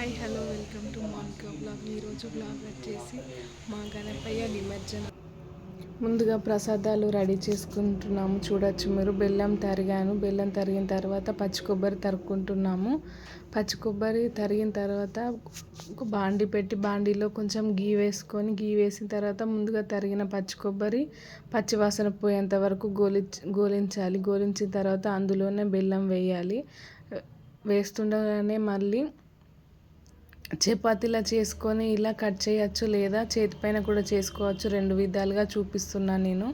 Hi hello welcome to మాన్కా blog. ఈరోజు blog వచ్చేసి మా గణపయ్య నిమజ్జనం. ముందుగా ప్రసాదాలు రెడీ చేసుకుంటున్నాము. చూడొచ్చు మీరు. బెల్లం తరిగాను. బెల్లం తరిగిన తర్వాత పచ్చి కొబ్బరి తరుక్కుంటున్నాము. పచ్చి కొబ్బరి తరిగిన తర్వాత ఒక బాండి పెట్టి బాండీలో కొంచెం గీ వేసుకొని గీ వేసిన తర్వాత ముందుగా తరిగిన పచ్చి కొబ్బరి పచ్చి వాసన పోయేంత వరకు గోలి గోలించాలి. గోలించిన తర్వాత అందులోనే బెల్లం వేయాలి. వేస్తుండగానే మళ్ళీ చపాతీలా చేసుకొని ఇలా కట్ చేయొచ్చు లేదా చేతిపైన కూడా చేసుకోవచ్చు. రెండు విధాలుగా చూపిస్తున్నాను నేను.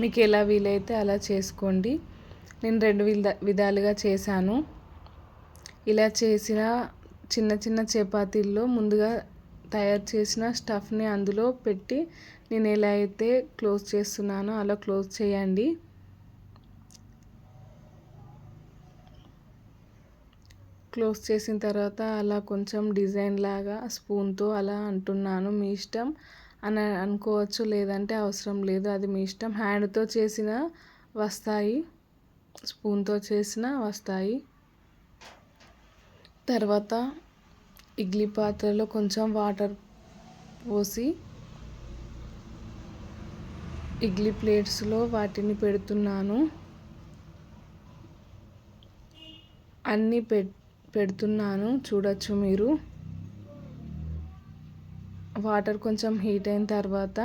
మీకు ఎలా వీలైతే అలా చేసుకోండి. నేను రెండు విధ విధాలుగా చేశాను. ఇలా చేసిన చిన్న చిన్న చపాతీల్లో ముందుగా తయారు చేసిన స్టఫ్ని అందులో పెట్టి నేను ఎలా అయితే క్లోజ్ చేస్తున్నానో అలా క్లోజ్ చేయండి. క్లోజ్ చేసిన తర్వాత అలా కొంచెం డిజైన్ లాగా స్పూన్తో అలా అంటున్నాను మీ ఇష్టం? అని అనుకోవచ్చు లేదంటే అవసరం లేదు అది మీ ఇష్టం. హ్యాండ్తో చేసిన వస్తాయి స్పూన్తో చేసిన వస్తాయి. తర్వాత ఇడ్లీ పాత్రలో కొంచెం వాటర్ పోసి ఇడ్లీ ప్లేట్స్లో వాటిని పెడుతున్నాను. అన్నీ పెట్ పెడుతున్నాను చూడొచ్చు మీరు. వాటర్ కొంచెం హీట్ అయిన తర్వాత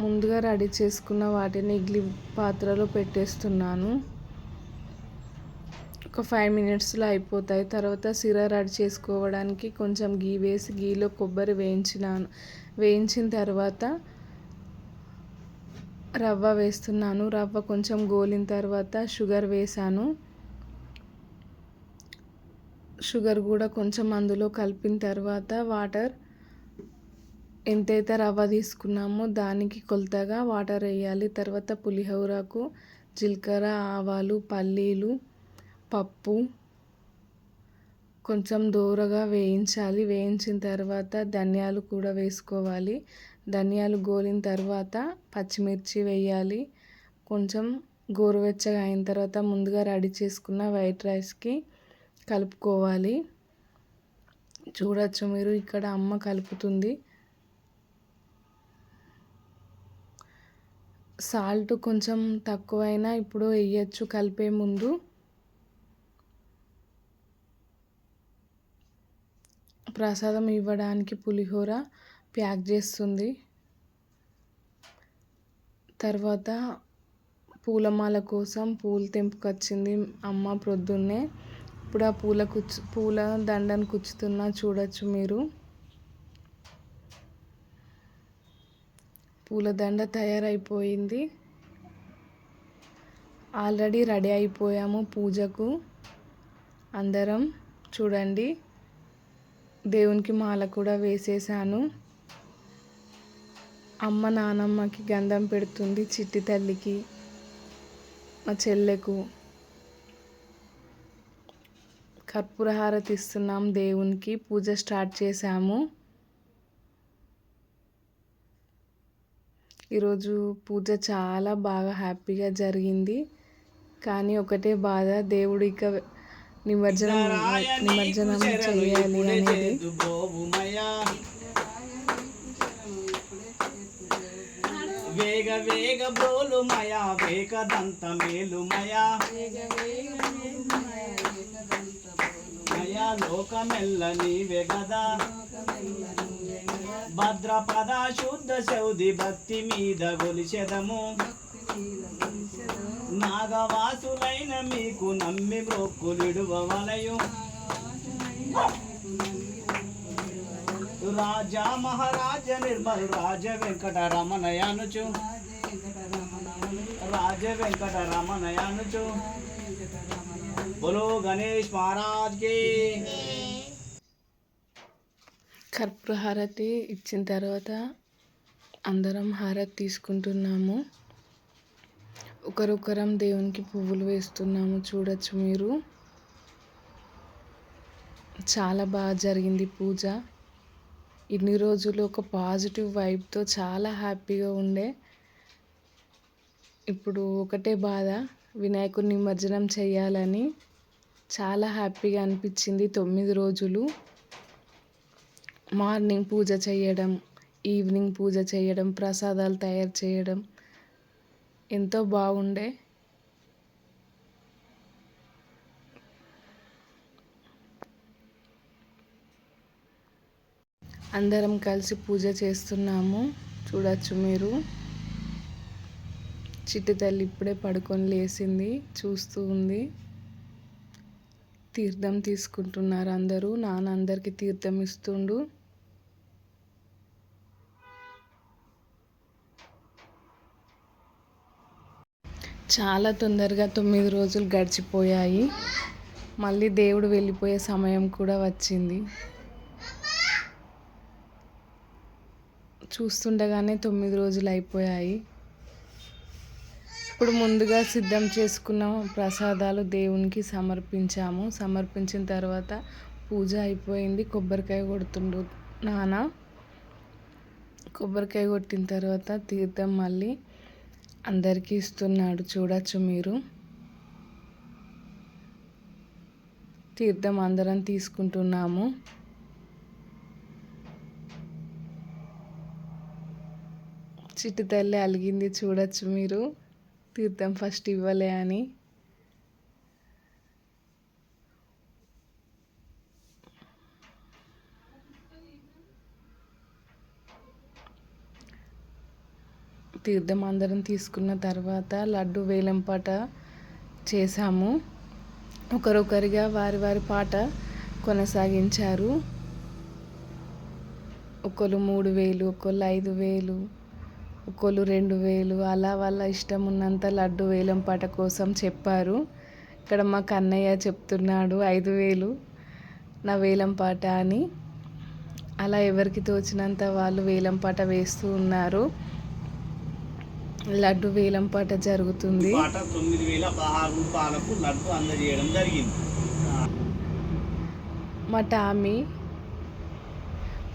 ముందుగా రెడీ చేసుకున్న వాటిని ఇడ్లీ పాత్రలో పెట్టేస్తున్నాను. ఒక ఫైవ్ మినిట్స్లో అయిపోతాయి. తర్వాత సిర రెడీ చేసుకోవడానికి కొంచెం గీ వేసి గీలో కొబ్బరి వేయించినాను. వేయించిన తర్వాత రవ్వ వేస్తున్నాను. రవ్వ కొంచెం గోలిన తర్వాత షుగర్ వేసాను షుగర్ కూడా కొంచెం అందులో కలిపిన తర్వాత వాటర్ ఎంతైతే రవ్వ తీసుకున్నామో దానికి కొలతగా వాటర్ వేయాలి. తర్వాత పులిహోరకు జీలకర్ర ఆవాలు పల్లీలు పప్పు కొంచెం దూరగా వేయించాలి. వేయించిన తర్వాత ధనియాలు కూడా వేసుకోవాలి. ధనియాలు గోలిన తర్వాత పచ్చిమిర్చి వేయాలి. కొంచెం గోరువెచ్చగా అయిన తర్వాత ముందుగా రెడీ చేసుకున్న వైట్ రైస్కి కలుపుకోవాలి. చూడొచ్చు మీరు ఇక్కడ అమ్మ కలుపుతుంది. సాల్ట్ కొంచెం తక్కువైనా ఇప్పుడు వేయచ్చు కలిపే ముందు. ప్రసాదం ఇవ్వడానికి పులిహోర ప్యాక్ చేస్తుంది. తర్వాత పూలమాల కోసం పూలు తెంపుకొచ్చింది అమ్మ ప్రొద్దున్నే. ఇప్పుడు ఆ పూల కుచ్చు పూల దండను కుచ్చుతున్నా చూడొచ్చు మీరు. పూలదండ తయారైపోయింది. ఆల్రెడీ రెడీ అయిపోయాము పూజకు. అందరం చూడండి. దేవునికి మాల కూడా వేసేసాను. అమ్మ నానమ్మకి గంధం పెడుతుంది చిట్టి తల్లికి మా చెల్లెకు. కర్పూర హారతి ఇస్తున్నాం దేవునికి. పూజ స్టార్ట్ చేశాము. ఈరోజు పూజ చాలా బాగా హ్యాపీగా జరిగింది. కానీ ఒకటే బాధ దేవుడు ఇక నిమజ్జనం నిమజ్జనం చేయాలి అనేది. వేగ వేగ బ్రోలు మయా వేగ దంత మేలు అయ్యా లోకమెల్ల నీవే గదా. భద్రపద శుద్ధ శౌది భక్తి మీద గొలిచెదము. నాగవాసులైన మీకు నమ్మి మొక్కులిడువలయు రాజా మహారాజ నిర్మల్ రాజ వెంకట రమణయానుచు. రాజ వెంకట రమణయానుచు. బోలో గణేష్ మహారాజ్ కర్పూర హారతి ఇచ్చిన తర్వాత అందరం హారతి తీసుకుంటున్నాము. ఒకరొకరం దేవునికి పువ్వులు వేస్తున్నాము చూడొచ్చు మీరు. చాలా బాగా జరిగింది పూజ. ఇన్ని రోజులు ఒక పాజిటివ్ వైబ్తో చాలా హ్యాపీగా ఉండే. ఇప్పుడు ఒకటే బాధ వినాయకుడి నిమజ్జనం చేయాలని చాలా హ్యాపీగా అనిపించింది తొమ్మిది రోజులు. మార్నింగ్ పూజ చేయడం ఈవినింగ్ పూజ చేయడం ప్రసాదాలు తయారు చేయడం ఎంతో బాగుండే. అందరం కలిసి పూజ చేస్తున్నాము. చూడొచ్చు మీరు. చిట్టి తల్లి ఇప్పుడే పడుకొని లేచింది చూస్తూ ఉంది. తీర్థం తీసుకుంటున్నారు అందరూ. నాన్న అందరికీ తీర్థం ఇస్తుండు. చాలా తొందరగా తొమ్మిది రోజులు గడిచిపోయాయి. మళ్ళీ దేవుడు వెళ్ళిపోయే సమయం కూడా వచ్చింది. చూస్తుండగానే తొమ్మిది రోజులు అయిపోయాయి. ఇప్పుడు ముందుగా సిద్ధం చేసుకున్న ప్రసాదాలు దేవునికి సమర్పించాము. సమర్పించిన తర్వాత పూజ అయిపోయింది. కొబ్బరికాయ కొడుతుండు నాన్న. కొబ్బరికాయ కొట్టిన తర్వాత తీర్థం మళ్ళీ అందరికీ ఇస్తున్నాడు. చూడొచ్చు మీరు. తీర్థం అందరం తీసుకుంటున్నాము. చిట్టి తల్లి అలిగింది. చూడొచ్చు మీరు. తీర్థం ఫస్ట్ ఇవ్వలే అని. తీర్థం అందరం తీసుకున్న తర్వాత లడ్డు వేలంపాట చేశాము. ఒకరొకరిగా వారి వారి పాట కొనసాగించారు. ఒకరు మూడు వేలు ఒకళ్ళు ఐదు వేలు ఒకళ్ళు రెండు వేలు అలా వాళ్ళ ఇష్టం ఉన్నంత లడ్డు వేలం పాట కోసం చెప్పారు. ఇక్కడ మా కన్నయ్య చెప్తున్నాడు ఐదు వేలు నా వేలం పాట అని. అలా ఎవరికి తోచినంత వాళ్ళు వేలం పాట వేస్తూ ఉన్నారు. లడ్డు వేలం పాట జరుగుతుంది. తొమ్మిది వేల పదహారు రూపాయలకు లడ్డు అందజేయడం జరిగింది. మా టామీ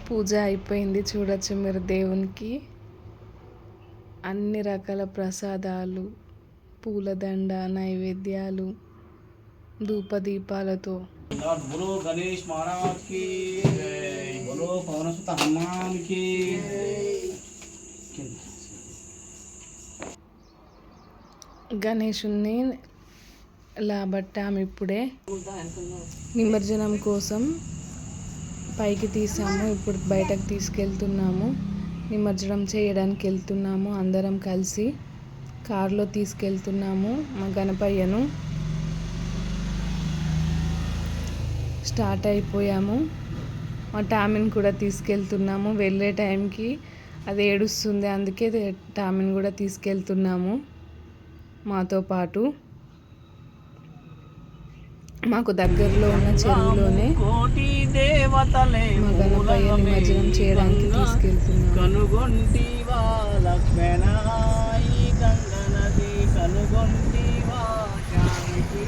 పూజ అయిపోయింది చూడొచ్చు మీరు దేవునికి. అన్ని రకాల ప్రసాదాలు పూలదండ నైవేద్యాలు ధూపదీపాలతో. బులో గణేష్ పవనసుత గణేషుణ్ణి లాబట్టాము ఇప్పుడే నిమజ్జనం కోసం పైకి తీసాము. ఇప్పుడు బయటకు తీసుకెళ్తున్నాము. నిమజ్జనం చేయడానికి వెళ్తున్నాము అందరం కలిసి కారులో తీసుకెళ్తున్నాము. మా గణపయ్యను స్టార్ట్ అయిపోయాము. మా టామిన్ కూడా తీసుకెళ్తున్నాము. వెళ్ళే టైంకి అది ఏడుస్తుంది. అందుకే టామిన్ కూడా తీసుకెళ్తున్నాము మాతో పాటు. మాకు దగ్గరలో ఉన్న చెరువులోనే కోటి దేవతలే మా గణపయ్య నిమజ్జనం చేయడానికి తీసుకెళ్తున్నాము కనుగొంటివా లక్ష్మణ ఈ గంగ నది కనుగొంటివా జానకి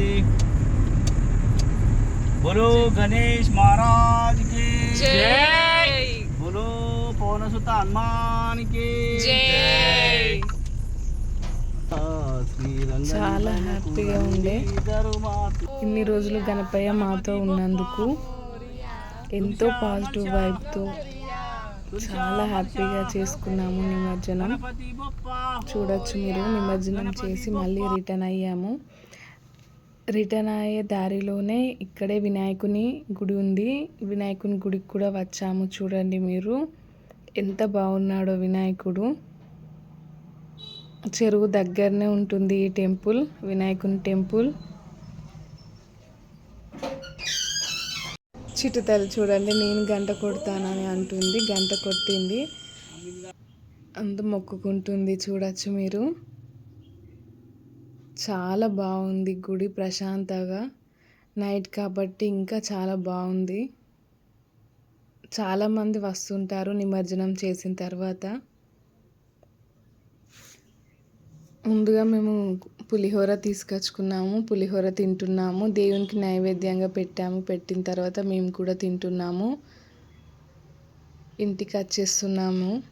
గంగ నది బోలో గణేష్ మహారాజ్కి బోలో పవనసుత హనుమాన్కి చాలా హ్యాపీగా ఉండే. ఇన్ని రోజులు గణపయ్య మాతో ఉన్నందుకు ఎంతో పాజిటివ్ వైబ్తో చాలా హ్యాపీగా చేసుకున్నాము నిమజ్జనం. చూడొచ్చు మీరు నిమజ్జనం చేసి మళ్ళీ రిటర్న్ అయ్యాము. రిటర్న్ అయ్యే దారిలోనే ఇక్కడే వినాయకుని గుడి ఉంది. వినాయకుని గుడికి కూడా వచ్చాము చూడండి మీరు. ఎంత బాగున్నాడో వినాయకుడు. చెరువు దగ్గరనే ఉంటుంది ఈ టెంపుల్ వినాయకుని టెంపుల్. చిటుతలు చూడండి నేను గంట కొడతానని అంటుంది గంట కొట్టింది. అంత మొక్కుకుంటుంది చూడొచ్చు మీరు. చాలా బాగుంది గుడి ప్రశాంతంగా. నైట్ కాబట్టి ఇంకా చాలా బాగుంది. చాలామంది వస్తుంటారు నిమజ్జనం చేసిన తర్వాత. ముందుగా మేము పులిహోర తీసుకొచ్చుకున్నాము పులిహోర తింటున్నాము. దేవునికి నైవేద్యంగా పెట్టాము. పెట్టిన తర్వాత మేము కూడా తింటున్నాము. ఇంటికి వచ్చేస్తున్నాము.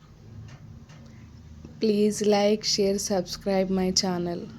Please like share subscribe my channel.